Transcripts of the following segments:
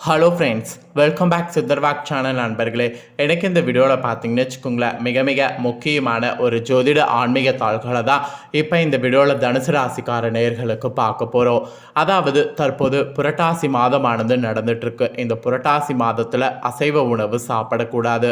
Hello friends welcome back Siddharvak channel நண்பர்களே. எனக்கு இந்த வீடியோவில் பார்த்தீங்கன்னு வச்சுக்கோங்களேன் மிக மிக முக்கியமான ஒரு ஜோதிட ஆன்மீக தாள்களை தான் இப்போ இந்த வீடியோவில் தனுசு ராசிக்கார நேயர்களுக்கு பார்க்க போகிறோம் அதாவது தற்போது புரட்டாசி மாதமானது நடந்துட்டுருக்கு. இந்த புரட்டாசி மாதத்தில் அசைவ உணவு சாப்பிடக்கூடாது.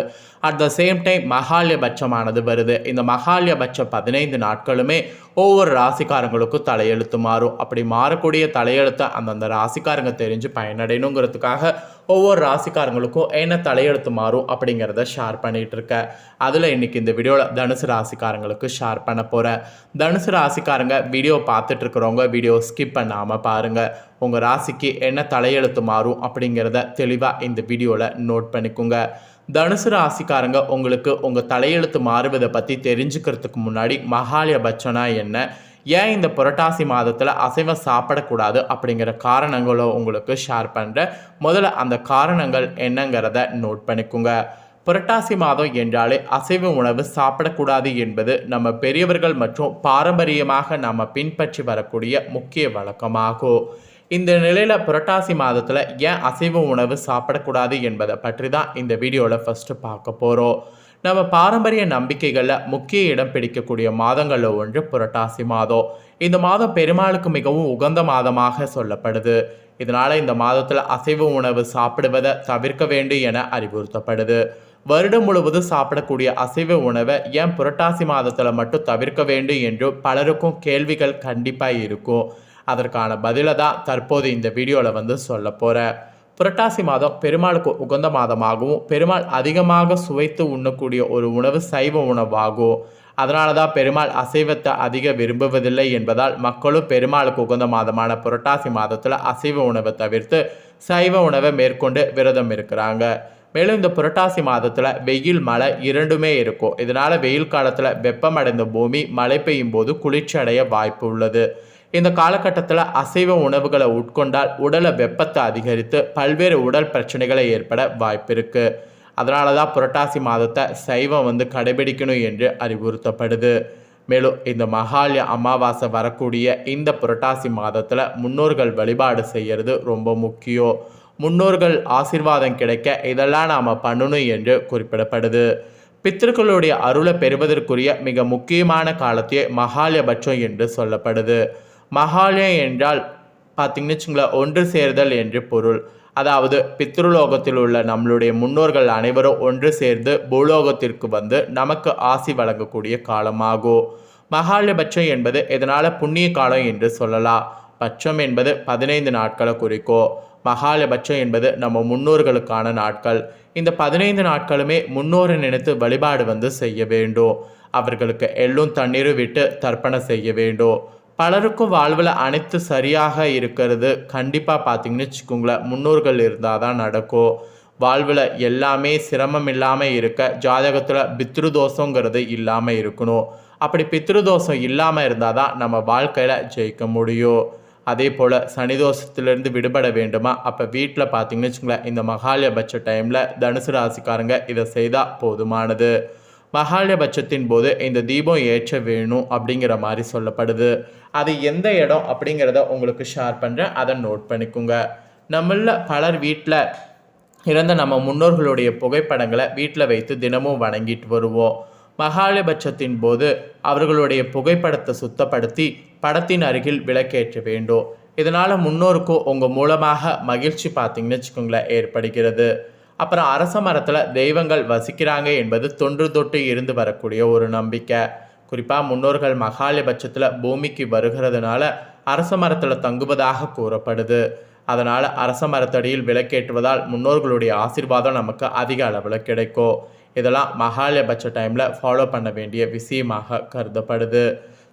அட் த சேம் டைம் மகாலியபட்சமானது வருது. இந்த மகாலயபட்சம் பதினைந்து நாட்களுமே ஒவ்வொரு ராசிக்காரங்களுக்கும் தலையெழுத்து மாறும். அப்படி மாறக்கூடிய தலையெழுத்தை அந்தந்த ராசிக்காரங்க தெரிஞ்சு பயனடையணுங்கிறதுக்காக ஒவ்வொரு ராசிக்காரங்களுக்கும் என்ன தலையெழுத்து மாறும் அப்படிங்கிறத ஷேர் பண்ணிகிட்டு இருக்கேன் அதில் இன்றைக்கி இந்த வீடியோவில் தனுசு ராசிக்காரங்களுக்கு ஷேர் பண்ண போகிறேன் தனுசு ராசிக்காரங்க வீடியோ பார்த்துட்டு இருக்கிறவங்க வீடியோ ஸ்கிப் பண்ணாமல் பாருங்கள் உங்கள் ராசிக்கு என்ன தலையெழுத்து மாறும் அப்படிங்கிறத தெளிவாக இந்த வீடியோவில் நோட் பண்ணிக்கோங்க. தனுசு ராசிக்காரங்க உங்களுக்கு உங்கள் தலையெழுத்து மாறுவதை பற்றி தெரிஞ்சுக்கிறதுக்கு முன்னாடி மகாலயபட்சனா என்ன ஏன் இந்த புரட்டாசி மாதத்தில் அசைவம் சாப்பிடக்கூடாது அப்படிங்கிற காரணங்களும் உங்களுக்கு ஷேர் பண்ணுறேன் முதல்ல அந்த காரணங்கள் என்னங்கிறத நோட் பண்ணிக்கோங்க. புரட்டாசி மாதம் என்றாலே அசைவ உணவு சாப்பிடக்கூடாது என்பது நம்ம பெரியவர்கள் மற்றும் பாரம்பரியமாக நம்ம பின்பற்றி வரக்கூடிய முக்கிய வழக்கமாகும். இந்த நிலையில் புரட்டாசி மாதத்தில் ஏன் அசைவ உணவு சாப்பிடக்கூடாது என்பதை பற்றி தான் இந்த வீடியோவில் ஃபஸ்ட்டு பார்க்க போகிறோம் நம்ம பாரம்பரிய நம்பிக்கைகளில் முக்கிய இடம் பிடிக்கக்கூடிய மாதங்களில் ஒன்று புரட்டாசி மாதம். இந்த மாதம் பெருமாளுக்கு மிகவும் உகந்த மாதமாக சொல்லப்படுது. இதனால் இந்த மாதத்தில் அசைவ உணவு சாப்பிடுவதை தவிர்க்க வேண்டும் என அறிவுறுத்தப்படுது. வருடம் முழுவதும் சாப்பிடக்கூடிய அசைவ உணவை ஏன் புரட்டாசி மாதத்தில் மட்டும் தவிர்க்க வேண்டும் என்று பலருக்கும் கேள்விகள் கண்டிப்பாக இருக்கும். அதற்கான பதிலை தான் தற்போது இந்த வீடியோவில் வந்து சொல்ல போகிறேன் புரட்டாசி மாதம் பெருமாளுக்கு உகந்த மாதமாகவும் பெருமாள் அதிகமாக சுவைத்து உண்ணக்கூடிய ஒரு உணவு சைவ உணவாகும். அதனால தான் பெருமாள் அசைவத்தை அதிக விரும்புவதில்லை என்பதால் மக்களும் பெருமாளுக்கு உகந்த மாதமான புரட்டாசி மாதத்தில் அசைவ உணவை தவிர்த்து சைவ உணவை மேற்கொண்டு விரதம் இருக்கிறாங்க. மேலும் இந்த புரட்டாசி மாதத்தில் வெயில் மழை இரண்டுமே இருக்கும். இதனால் வெயில் காலத்தில் வெப்பமடைந்த பூமி மழை பெய்யும் போது குளிர்ச்சி அடைய வாய்ப்பு உள்ளது. இந்த காலகட்டத்தில் அசைவ உணவுகளை உட்கொண்டால் உடலை வெப்பத்தை அதிகரித்து பல்வேறு உடல் பிரச்சனைகளை ஏற்பட வாய்ப்பு இருக்குது அதனால தான் புரட்டாசி மாதத்தை சைவம் வந்து கடைபிடிக்கணும் என்று அறிவுறுத்தப்படுது. மேலும் இந்த மகாலய அமாவாசை வரக்கூடிய இந்த புரட்டாசி மாதத்தில் முன்னோர்கள் வழிபாடு செய்கிறது ரொம்ப முக்கியம். முன்னோர்கள் ஆசிர்வாதம் கிடைக்க இதெல்லாம் நாம் பண்ணணும் என்று குறிப்பிடப்படுது. பித்திருக்களுடைய அருளை பெறுவதற்குரிய மிக முக்கியமான காலத்தையே மகாலயபட்சம் என்று சொல்லப்படுது. மகாலயம் என்றால் பார்த்தீங்கன்னு வச்சுங்களேன் ஒன்று சேர்தல் என்று பொருள். அதாவது பித்ருலோகத்தில் உள்ள நம்மளுடைய முன்னோர்கள் அனைவரும் ஒன்று சேர்ந்து பூலோகத்திற்கு வந்து நமக்கு ஆசி வழங்கக்கூடிய காலமாகும். மகாலபட்சம் என்பது இதனால் புண்ணிய காலம் என்று சொல்லலாம். பட்சம் என்பது பதினைந்து நாட்களை குறிக்கும். மகாலபட்சம் என்பது நம்ம முன்னோர்களுக்கான நாட்கள். இந்த பதினைந்து நாட்களுமே முன்னோரை நினைத்து வழிபாடு வந்து செய்ய வேண்டும். அவர்களுக்கு எள்ளும் தண்ணீரும் விட்டு தர்ப்பணம் செய்ய வேண்டும். பலருக்கும் வாழ்வில் அனைத்து சரியாக இருக்கிறது. கண்டிப்பாக பார்த்தீங்கன்னு வச்சுக்கோங்களேன் முன்னோர்கள் இருந்தால் தான் நடக்கும். வாழ்வில் எல்லாமே சிரமம் இல்லாமல் இருக்க ஜாதகத்தில் பித்ருதோஷங்கிறது இல்லாமல் இருக்கணும். அப்படி பித்ருதோஷம் இல்லாமல் இருந்தால் தான் நம்ம வாழ்க்கையில் ஜெயிக்க முடியும். அதே போல் சனிதோஷத்துலேருந்து விடுபட வேண்டுமா? அப்போ வீட்டில் பார்த்தீங்கன்னு வச்சுங்களேன் இந்த மகாலயபட்ச டைமில் தனுசு ராசிக்காரங்க இதை செய்தால் போதுமானது. மகாலபட்சத்தின் போது இந்த தீபம் ஏற்ற வேணும் அப்படிங்கிற மாதிரி சொல்லப்படுது. அது எந்த இடம் அப்படிங்கிறத உங்களுக்கு ஷேர் பண்ணுறேன் அதை நோட் பண்ணிக்கோங்க. நம்மள பலர் வீட்டில் இறந்த நம்ம முன்னோர்களுடைய புகைப்படங்களை வீட்டில் வைத்து தினமும் வணங்கிட்டு வருவோம். மகாலயபட்சத்தின் போது அவர்களுடைய புகைப்படத்தை சுத்தப்படுத்தி படத்தின் அருகில் விளக்கேற்ற வேண்டும். இதனால் முன்னோருக்கும் உங்கள் மூலமாக மகிழ்ச்சி பார்த்தீங்கன்னு வச்சுக்கோங்களேன் ஏற்படுகிறது. அப்புறம் அரச மரத்தில் தெய்வங்கள் வசிக்கிறாங்க என்பது தொன்று தொட்டு இருந்து வரக்கூடிய ஒரு நம்பிக்கை. குறிப்பாக முன்னோர்கள் மகாலிபட்சத்தில் பூமிக்கு வருகிறதுனால அரச மரத்தில் தங்குவதாக கூறப்படுது. அதனால் அரச மரத்தடியில் விளக்கேற்றுவதால் முன்னோர்களுடைய ஆசீர்வாதம் நமக்கு அதிக அளவில் கிடைக்கும். இதெல்லாம் மகாலயபட்ச டைமில் ஃபாலோ பண்ண வேண்டிய விஷயமாக கருதப்படுது.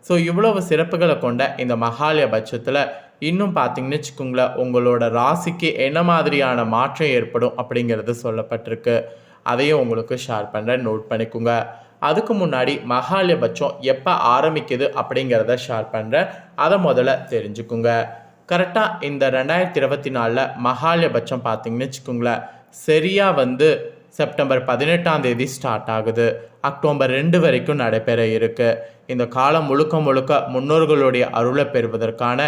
ஸோ இவ்வளவு சிறப்புகளை கொண்ட இந்த மகாலயபட்சத்தில் இன்னும் பார்த்தீங்கன்னு வச்சுக்கோங்களேன் உங்களோட ராசிக்கு என்ன மாதிரியான மாற்றம் ஏற்படும் அப்படிங்கிறது சொல்லப்பட்டிருக்கு. அதையும் உங்களுக்கு ஷேர் பண்ணுறேன் நோட் பண்ணிக்கோங்க. அதுக்கு முன்னாடி மகாலயபட்சம் எப்போ ஆரம்பிக்குது அப்படிங்கிறத ஷேர் பண்ணுறேன் அதை முதல்ல தெரிஞ்சுக்குங்க. கரெக்டாக இந்த ரெண்டாயிரத்தி இருபத்தி நாலில் மகாலயபட்சம் பார்த்தீங்கன்னு வச்சுக்கோங்களேன் சரியாக வந்து செப்டம்பர் பதினெட்டாம் தேதி ஸ்டார்ட் ஆகுது. அக்டோபர் ரெண்டு வரைக்கும் நடைபெற இருக்கு. இந்த காலம் முழுக்க முழுக்க முன்னோர்களுடைய அருளை பெறுவதற்கான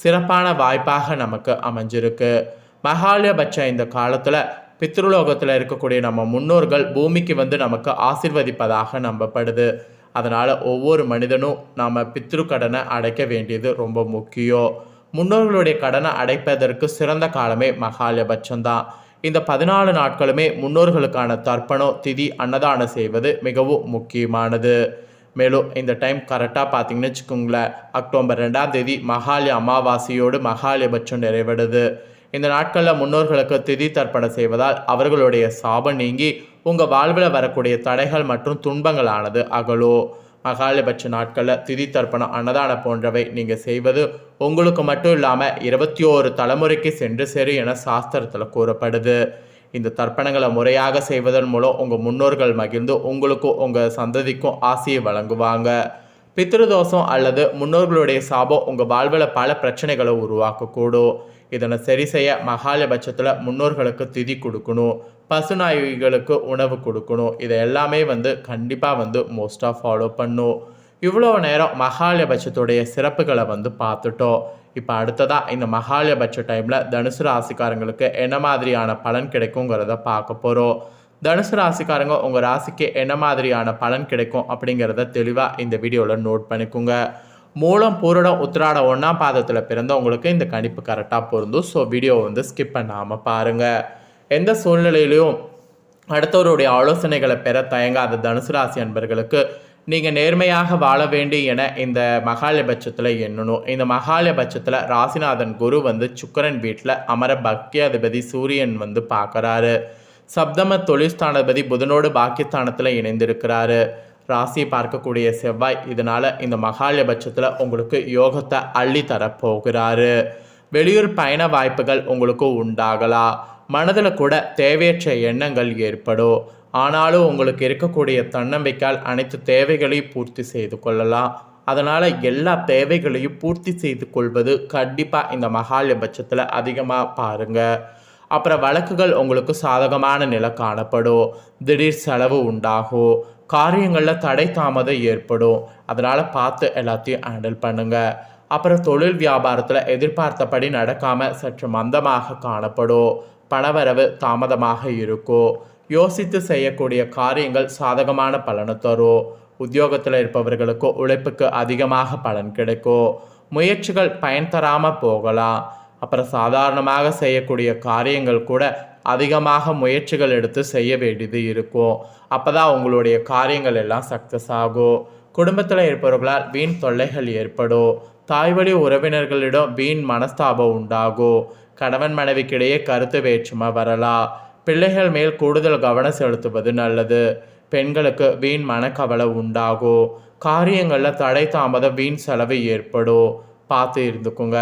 சிறப்பான வாய்ப்பாக நமக்கு அமைஞ்சிருக்கு. மகாலயபட்ச இந்த காலத்தில் பித்ருலோகத்தில் இருக்கக்கூடிய நம்ம முன்னோர்கள் பூமிக்கு வந்து நமக்கு ஆசிர்வதிப்பதாக நம்பப்படுது. அதனால் ஒவ்வொரு மனிதனும் நாம் பித்ரு கடனை அடைக்க வேண்டியது ரொம்ப முக்கியம். முன்னோர்களுடைய கடனை அடைப்பதற்கு சிறந்த காலமே மகாலயபட்சம்தான். இந்த பதினாலு நாட்களுமே முன்னோர்களுக்கான தர்ப்பணம் திதி அன்னதானம் செய்வது மிகவும் முக்கியமானது. மேலும் இந்த டைம் கரெக்டாக பார்த்தீங்கன்னு வச்சுக்கோங்களேன் அக்டோபர் ரெண்டாம் தேதி மகாலய அமாவாசையோடு மகாலயபட்சம் நிறைவடுது. இந்த நாட்களில் முன்னோர்களுக்கு திதி தர்ப்பணம் செய்வதால் அவர்களுடைய சாபம் நீங்கி உங்கள் வாழ்வில் வரக்கூடிய தடைகள் மற்றும் துன்பங்களானது அகலோ மகாலபட்ச நாட்களில் திதி தர்ப்பணம் அன்னதானம் போன்றவை நீங்கள் செய்வது உங்களுக்கு மட்டும் இல்லாமல் இருபத்தி ஓரு தலைமுறைக்கு சென்று சேரும் என சாஸ்திரத்தில் கூறப்படுது. இந்த தர்ப்பணங்களை முறையாக செய்வதன் மூலம் உங்கள் முன்னோர்கள் மகிழ்ந்து உங்களுக்கும் உங்கள் சந்ததிக்கும் ஆசையை வழங்குவாங்க. பித்ருதோஷம் அல்லது முன்னோர்களுடைய சாபம் உங்கள் வாழ்வில் பல பிரச்சனைகளை உருவாக்கக்கூடும். இதனை சரி செய்ய மகாலபட்சத்தில் முன்னோர்களுக்கு திதி கொடுக்கணும். பசுநாய்களுக்கு உணவு கொடுக்கணும். இதை எல்லாமே வந்து கண்டிப்பாக வந்து மோஸ்ட்டாக ஃபாலோ பண்ணும். இவ்வளோ நேரம் மகாலபட்சத்துடைய சிறப்புகளை வந்து பார்த்துட்டோம். இப்போ அடுத்ததாக இந்த மகாலபட்ச டைமில் தனுசு ராசிக்காரங்களுக்கு என்ன மாதிரியான பலன் கிடைக்குங்கிறத பார்க்க போகிறோம் தனுசு ராசிக்காரங்க உங்கள் ராசிக்கு என்ன மாதிரியான பலன் கிடைக்கும் அப்படிங்கிறத தெளிவாக இந்த வீடியோவில் நோட் பண்ணிக்கோங்க. மூலம் பூரடம் உத்திராடம் ஒன்றாம் பாதத்தில் பிறந்தவங்களுக்கு இந்த கணிப்பு கரெக்டாக பொருந்தும். ஸோ வீடியோ வந்து ஸ்கிப் பண்ணாமல் பாருங்கள் எந்த சூழ்நிலையிலையும் அடுத்தவருடைய ஆலோசனைகளை பெற தயங்காத தனுசு ராசி அன்பர்களுக்கு நீங்கள் நேர்மையாக வாழ வேண்டி என இந்த மகாலபட்சத்தில் எண்ணணும். இந்த மகாலபட்சத்தில் ராசிநாதன் குரு வந்து சுக்கரன் வீட்டில் அமர பக்தியாதிபதி சூரியன் வந்து பார்க்குறாரு சப்தம தொழில்ஸ்தானாதிபதி புதனோடு பாக்கியஸ்தானத்தில் இணைந்திருக்கிறாரு. ராசி பார்க்கக்கூடிய செவ்வாய் இதனால் இந்த மகாலபட்சத்தில் உங்களுக்கு யோகத்தை அள்ளி தரப்போகிறாரு. வெளியூர் பயண வாய்ப்புகள் உங்களுக்கு உண்டாகலாம். மனதில் கூட தேவையற்ற எண்ணங்கள் ஏற்படும். ஆனாலும் உங்களுக்கு இருக்கக்கூடிய தன்னம்பிக்கால் அனைத்து தேவைகளையும் பூர்த்தி செய்து கொள்ளலாம். அதனால் எல்லா தேவைகளையும் பூர்த்தி செய்து கொள்வது கண்டிப்பாக இந்த மகாலபட்சத்தில் அதிகமாக பாருங்கள் அப்புறம் வழக்குகள் உங்களுக்கு சாதகமான நிலை காணப்படும். திடீர் செலவு உண்டாகும். காரியங்களில் தடை தாமதம் ஏற்படும். அதனால் பார்த்து எல்லாத்தையும் ஹேண்டில் பண்ணுங்கள் அப்புறம் தொழில் வியாபாரத்தில் எதிர்பார்த்தபடி நடக்காமல் சற்று மந்தமாக காணப்படும். பணவரவு தாமதமாக இருக்கும். யோசித்து செய்யக்கூடிய காரியங்கள் சாதகமான பலனை தரும். உத்தியோகத்தில் இருப்பவர்களுக்கு உழைப்புக்கு அதிகமாக பலன் கிடைக்கும். முயற்சிகள் பயன் தராமல் போகலாம். அப்புறம் சாதாரணமாக செய்யக்கூடிய காரியங்கள் கூட அதிகமாக முயற்சிகள் எடுத்து செய்ய வேண்டியது இருக்கும். அப்போ தான் உங்களுடைய காரியங்கள் எல்லாம் சக்ஸஸ் ஆகும். குடும்பத்தில் இருப்பவர்களால் வீண் தொல்லைகள் ஏற்படும். தாய்வழி உறவினர்களிடம் வீண் மனஸ்தாபம் உண்டாகும். கணவன் மனைவிக்கிடையே கருத்து வேற்றுமை வரலாம். பிள்ளைகள் மேல் கூடுதல் கவனம் செலுத்துவது நல்லது. பெண்களுக்கு வீண் மனக்கவலை உண்டாகும். காரியங்களில் தடை தாமதம் வீண் செலவு ஏற்படும். பார்த்து இருந்துக்குங்க.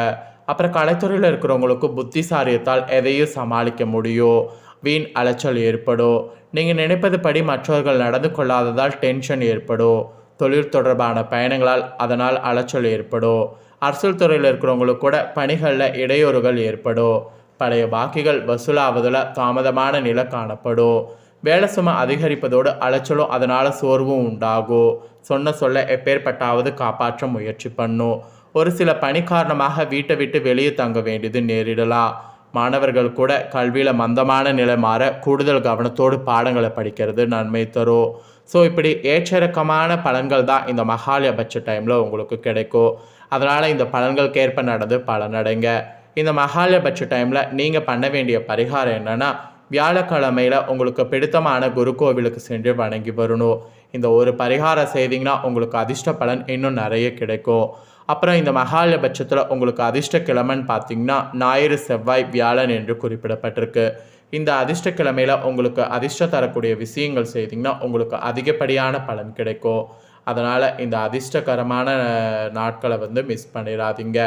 அப்புறம் கலைத்துறையில் இருக்கிறவங்களுக்கு புத்திசாரியத்தால் எதையும் சமாளிக்க முடியும் வீண் அலைச்சல் ஏற்படும் நீங்கள் நினைப்பது படி மற்றவர்கள் நடந்து கொள்ளாததால் டென்ஷன் ஏற்படும் தொழில் தொடர்பான பயணங்களால் அதனால் அலைச்சல் ஏற்படும் அரசியல் துறையில் இருக்கிறவங்களுக்கு கூட பணிகளில் இடையூறுகள் ஏற்படும் பழைய பாக்கிகள் வசூலாவதில் தாமதமான நிலை காணப்படும் வேலை சுமை அதிகரிப்பதோடு அலைச்சலும் அதனால் சோர்வும் உண்டாகும் சொன்ன சொல்ல எப்பேற்பட்டாவது காப்பாற்ற முயற்சி பண்ணும் ஒரு சில பணி காரணமாக வீட்டை விட்டு வெளியே தங்க வேண்டியது நேரிடலாம் மாணவர்கள் கூட கல்வியில் மந்தமான நிலை மாற கூடுதல் கவனத்தோடு பாடங்களை படிக்கிறது நன்மை தரும் ஸோ இப்படி ஏற்றிறக்கமான பலன்கள் தான் இந்த மகாலயபட்ச டைமில் உங்களுக்கு கிடைக்கும். அதனால் இந்த பலன்களுக்கு ஏற்ப நடந்து பலனடைங்க இந்த மகாலயபட்ச டைமில் நீங்கள் பண்ண வேண்டிய பரிகாரம் என்னென்னா வியாழக்கிழமையில் உங்களுக்கு பிடித்தமான குரு கோவிலுக்கு சென்று வணங்கி வரணும். இந்த ஒரு பரிகாரம் செய்தீங்கன்னா உங்களுக்கு அதிர்ஷ்ட பலன் இன்னும் நிறைய கிடைக்கும். அப்புறம் இந்த மகாலபட்சத்தில் உங்களுக்கு அதிர்ஷ்ட கிழமைன்னு பார்த்தீங்கன்னா ஞாயிறு செவ்வாய் வியாழன் என்று குறிப்பிடப்பட்டிருக்கு. இந்த அதிர்ஷ்ட கிழமையில் உங்களுக்கு அதிர்ஷ்டம் தரக்கூடிய விஷயங்கள் செய்தீங்கன்னா உங்களுக்கு அதிகப்படியான பலன் கிடைக்கும். அதனால் இந்த அதிர்ஷ்டகரமான நாட்களை வந்து மிஸ் பண்ணிடாதீங்க.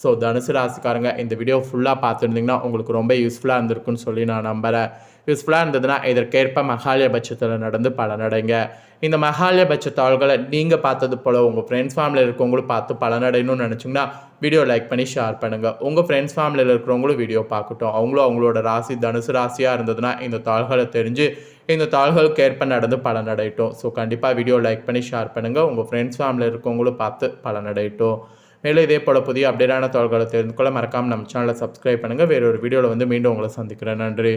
ஸோ தனுசு ராசிக்காரங்க இந்த வீடியோ ஃபுல்லாக பார்த்துருந்தீங்கன்னா உங்களுக்கு ரொம்ப யூஸ்ஃபுல்லாக இருந்திருக்குன்னு சொல்லி நான் நம்புகிறேன் யூஸ்ஃபுல்லாக இருந்ததுன்னா இதற்கேற்ப மகாலயபட்சத்தில் நடந்து பலனடைங்க. இந்த மகாலயபட்ச தாள்களை நீங்கள் பார்த்தது போல் உங்கள் ஃப்ரெண்ட்ஸ் ஃபேமிலியில் இருக்கவங்களும் பார்த்து பலனடையணும்னு நினச்சிங்கன்னா வீடியோ லைக் பண்ணி ஷேர் பண்ணுங்கள் உங்கள் ஃப்ரெண்ட்ஸ் ஃபேமிலியில் இருக்கிறவங்களும் வீடியோ பார்க்கட்டும். அவங்களும் அவங்களோட ராசி தனுசு ராசியாக இருந்ததுன்னா இந்த தாள்களை தெரிஞ்சு இந்த தாள்களுக்கு ஏற்ப நடந்து பலனடையட்டும். ஸோ கண்டிப்பாக வீடியோ லைக் பண்ணி ஷேர் பண்ணுங்கள் உங்கள் ஃப்ரெண்ட்ஸ் ஃபேமிலியில் இருக்கவங்களும் பார்த்து பலனடையட்டும். மேலும் இதே போல் புதிய அப்டேட்டான தாள்களை தெரிந்து கொள்ள மறக்காமல் நம்ம சேனலை சப்ஸ்கிரைப் பண்ணுங்கள் வேறொரு வீடியோவில் வந்து மீண்டும் உங்களை சந்திக்கிறேன். நன்றி.